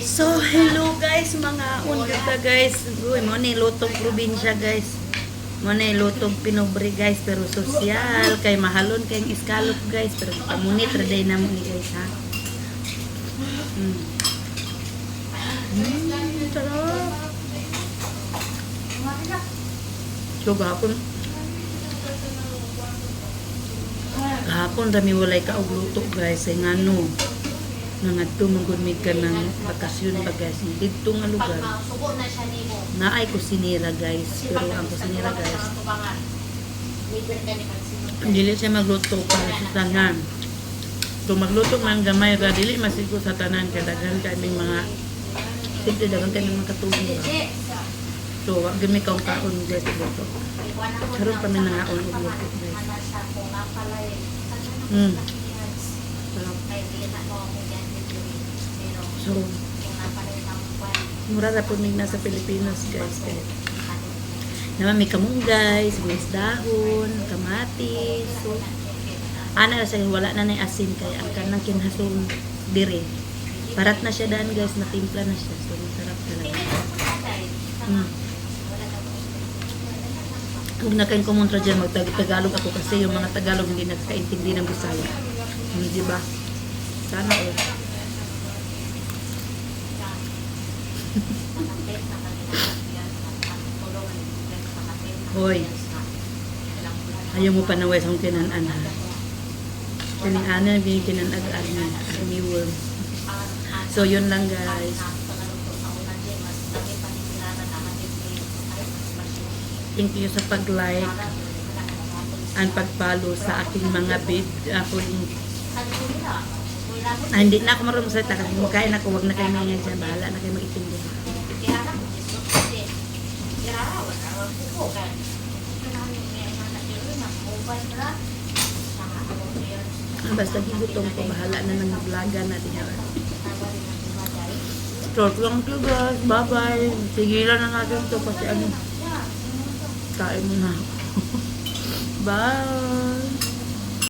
So, hello guys, mga undata guys. Uy, mo ni lutong probinsya guys. Mo ni lutong pinobre guys, pero sosyal kay mahalon kay iskalop guys, pero pamunit raday na mo ni guys ha. Mm. Mm, sarap. So, gahapon, gahapon rami walay ka og luto guys, ay ngano. Nangadto mong mi ka ng bakasyon ba guys. Dito nga lugar. Na siya ni mo. Naay kusinira guys. Pero ang guys, ka ni Pansino. dili siya magluto para sa tanan. So magluto man gamay ra dili masigo sa tanan kay daghan kaming mga Siyempre, daghan kaming mga katulong ba. So, wag gami kaong kaon guys luto. Karon pa may nangaon og luto guys. Kung. Mm. Sarap. Kaya di na mo ako dyan dito. Pero So, mura ra po nasa Pilipinas guys. Kaya naman may kamunggay, sibuyas dahon, kamatis. So, ana sa wala na nay asin kay ang kanang kinhason dire. Parat na siya daan guys, natimpla na siya. So, masarap talaga. Mm. Huwag na kayong kumontra dyan, mag-Tagalog ako kasi yung mga Tagalog hindi nagkaintindi ng Bisaya. Hmm, di ba? Sana all. Hoy. Ayaw mo pa na wes ang kinanan ha. Kaning ana bin kinanag-ag ni Amiwol. So yun lang guys. Thank you sa pag-like and pag-follow sa aking mga vid. Yung ah, hindi na ako marunong salita kasi makain ako, wag na kayo ngayon dyan. Bahala na kayo mag-itindi. Ah, basta gigutom ko, bahala na ng vlogan na din. Short lang to guys. Bye-bye. Sigilan na natin to kasi ano. Kain mo na ako. Bye.